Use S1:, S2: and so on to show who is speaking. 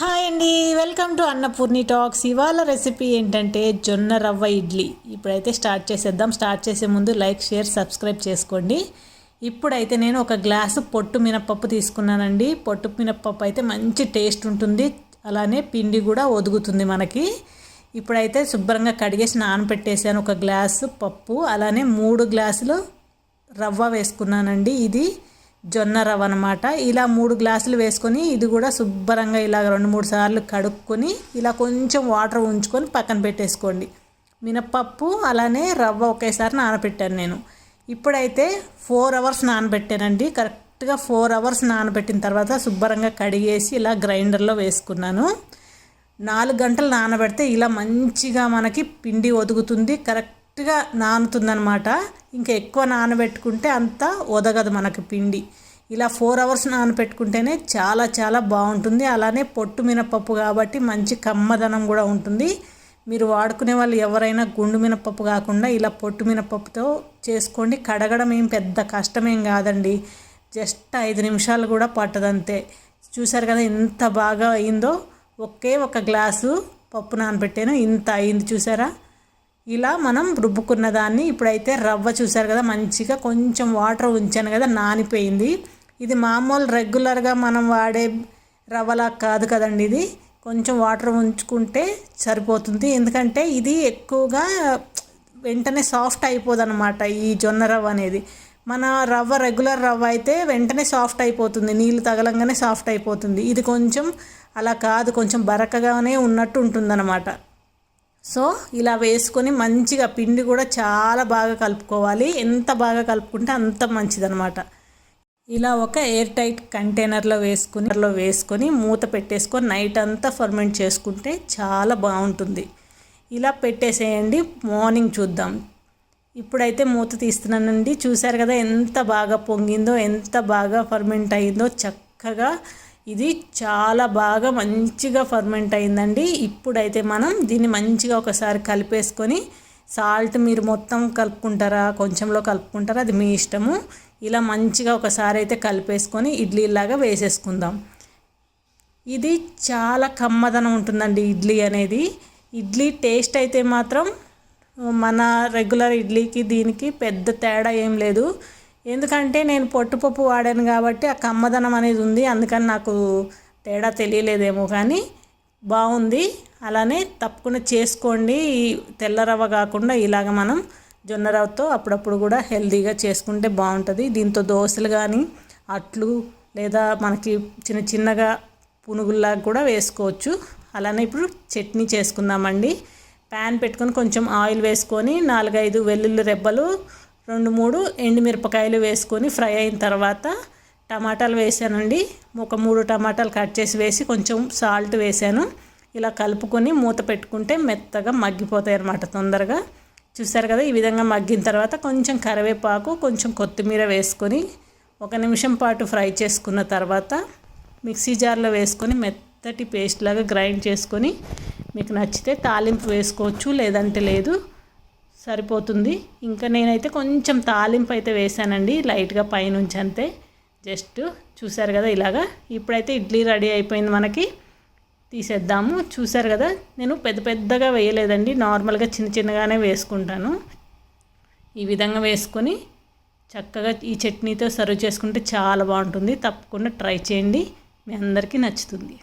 S1: Hi అండి welcome to Annapurni talks. ఇవాళ recipe ఏంటంటే జొన్న రవ్వ ఇడ్లీ. ఇప్పుడైతే స్టార్ట్ చేసేద్దాం. స్టార్ట్ చేసే ముందు లైక్ షేర్ సబ్స్క్రైబ్ చేసుకోండి. ఇప్పుడైతే నేను ఒక గ్లాసు పొట్టు మినప్పప్పు తీసుకున్నానండి. పొట్టు మినప్పప్పు అయితే మంచి టేస్ట్ ఉంటుంది. అలానే పిండి కూడా ఒదుగుతుంది మనకి. ఇప్పుడైతే శుభ్రంగా కడిగేసి నానబెట్టేసాను ఒక గ్లాసు పప్పు. అలానే మూడు గ్లాసులు రవ్వ వేసుకున్నానండి ఇది. జొన్న రవ్వ అనమాట ఇలా మూడు గ్లాసులు వేసుకొని ఇది కూడా శుభ్రంగా ఇలా రెండు మూడు సార్లు కడుక్కొని ఇలా కొంచెం వాటర్ ఉంచుకొని పక్కన పెట్టేసుకోండి. మినప్పప్పు అలానే రవ్వ ఒకేసారి నానబెట్టాను నేను. ఇప్పుడైతే ఫోర్ అవర్స్ నానబెట్టానండి. కరెక్ట్గా ఫోర్ అవర్స్ నానబెట్టిన తర్వాత శుభ్రంగా కడిగేసి ఇలా గ్రైండర్లో వేసుకున్నాను. నాలుగు గంటలు నానబెడితే ఇలా మంచిగా మనకి పిండి ఒదుగుతుంది. కరెక్ట్గా నానుతుందనమాట ఇంకా ఎక్కువ నానబెట్టుకుంటే అంత ఒదగదు మనకు పిండి. ఇలా ఫోర్ అవర్స్ నానబెట్టుకుంటేనే చాలా చాలా బాగుంటుంది. అలానే పొట్టు మినపప్పు కాబట్టి మంచి కమ్మదనం కూడా ఉంటుంది. మీరు వాడుకునే వాళ్ళు ఎవరైనా గుండు మినపప్పు కాకుండా ఇలా పొట్టు మినపప్పుతో చేసుకోండి. కడగడం ఏం పెద్ద కష్టమేం కాదండి. జస్ట్ ఐదు నిమిషాలు కూడా పట్టదంతే. చూసారు కదా ఎంత బాగా అయిందో? ఒకే ఒక గ్లాసు పప్పు నానబెట్టాను. ఇంత అయింది చూసారా? ఇలా మనం రుబ్బుకున్న దాన్ని ఇప్పుడైతే రవ్వ చూసారు కదా మంచిగా కొంచెం వాటర్ ఉంచాను కదా నానిపోయింది. ఇది మామూలు రెగ్యులర్గా మనం వాడే రవ్వలా కాదు కదండి ఇది. కొంచెం వాటర్ ఉంచుకుంటే సరిపోతుంది. ఎందుకంటే ఇది ఎక్కువగా వెంటనే సాఫ్ట్ అయిపోదు అనమాట ఈ జొన్న రవ్వ అనేది. మన రవ్వ రెగ్యులర్ రవ్వ అయితే వెంటనే సాఫ్ట్ అయిపోతుంది. నీళ్ళు తగలంగానే సాఫ్ట్ అయిపోతుంది. ఇది కొంచెం అలా కాదు కొంచెం బరకగానే ఉన్నట్టు ఉంటుందన్నమాట. సో ఇలా వేసుకొని మంచిగా పిండి కూడా చాలా బాగా కలుపుకోవాలి. ఎంత బాగా కలుపుకుంటే అంత మంచిదనమాట ఇలా ఒక ఎయిర్ టైట్ కంటైనర్లో వేసుకుని వేసుకొని మూత పెట్టేసుకొని నైట్ అంతా ఫర్మెంట్ చేసుకుంటే చాలా బాగుంటుంది. ఇలా పెట్టేసేయండి మార్నింగ్ చూద్దాం. ఇప్పుడైతే మూత తీస్తున్నానండి. చూశారు కదా ఎంత బాగా పొంగిందో ఎంత బాగా ఫర్మెంట్ అయిందో చక్కగా ఇది చాలా బాగా మంచిగా ఫర్మెంట్ అయిందండి. ఇప్పుడైతే మనం దీన్ని మంచిగా ఒకసారి కలిపేసుకొని సాల్ట్ మీరు మొత్తం కలుపుకుంటారా కొంచెంలో కలుపుకుంటారా అది మీ ఇష్టము. ఇలా మంచిగా ఒకసారి అయితే కలిపేసుకొని ఇడ్లీలాగా వేసేసుకుందాం. ఇది చాలా కమ్మదనం ఉంటుందండి ఇడ్లీ అనేది. ఇడ్లీ టేస్ట్ అయితే మాత్రం మన రెగ్యులర్ ఇడ్లీకి దీనికి పెద్ద తేడా ఏం లేదు. ఎందుకంటే నేను పొట్టుపప్పు వాడాను కాబట్టి ఆ కమ్మదనం అనేది ఉంది అందుకని నాకు తేడా తెలియలేదేమో కానీ బాగుంది. అలానే తప్పకుండా చేసుకోండి. ఈ తెల్ల రవ్వ కాకుండా ఇలాగ మనం జొన్న రవ్వతో అప్పుడప్పుడు కూడా హెల్తీగా చేసుకుంటే బాగుంటుంది. దీంతో దోశలు కానీ అట్లు లేదా మనకి చిన్న చిన్నగా పునుగుల్లాగా కూడా వేసుకోవచ్చు. అలానే ఇప్పుడు చట్నీ చేసుకుందామండి. ప్యాన్ పెట్టుకొని కొంచెం ఆయిల్ వేసుకొని నాలుగైదు వెల్లుల్లి రెబ్బలు రెండు మూడు ఎండుమిరపకాయలు వేసుకొని ఫ్రై అయిన తర్వాత టమాటాలు వేసానండి. ఒక మూడు టమాటాలు కట్ చేసి వేసి కొంచెం సాల్ట్ వేసాను. ఇలా కలుపుకొని మూత పెట్టుకుంటే మెత్తగా మగ్గిపోతాయి అన్నమాట తొందరగా. చూసారు కదా ఈ విధంగా మగ్గిన తర్వాత కొంచెం కరివేపాకు కొంచెం కొత్తిమీర వేసుకొని ఒక నిమిషం పాటు ఫ్రై చేసుకున్న తర్వాత మిక్సీ జార్లో వేసుకొని మెత్తటి పేస్ట్ లాగా గ్రైండ్ చేసుకొని మీకు నచ్చితే తాలింపు వేసుకోవచ్చు లేదంటే లేదు. సరిపోతుంది. ఇంకా నేనైతే కొంచెం తాలింపు అయితే వేసానండి లైట్గా పైనుంచి అంతే. జస్ట్ చూసారు కదా ఇలాగా. ఇప్పుడైతే ఇడ్లీ రెడీ అయిపోయింది మనకి. తీసేద్దాము. చూసారు కదా నేను పెద్ద పెద్దగా వేయలేదండి. నార్మల్గా చిన్న చిన్నగానే వేసుకుంటాను. ఈ విధంగా వేసుకొని చక్కగా ఈ చట్నీతో సర్వ్ చేసుకుంటే చాలా బాగుంటుంది. తప్పకుండా ట్రై చేయండి. మీ అందరికీ నచ్చుతుంది.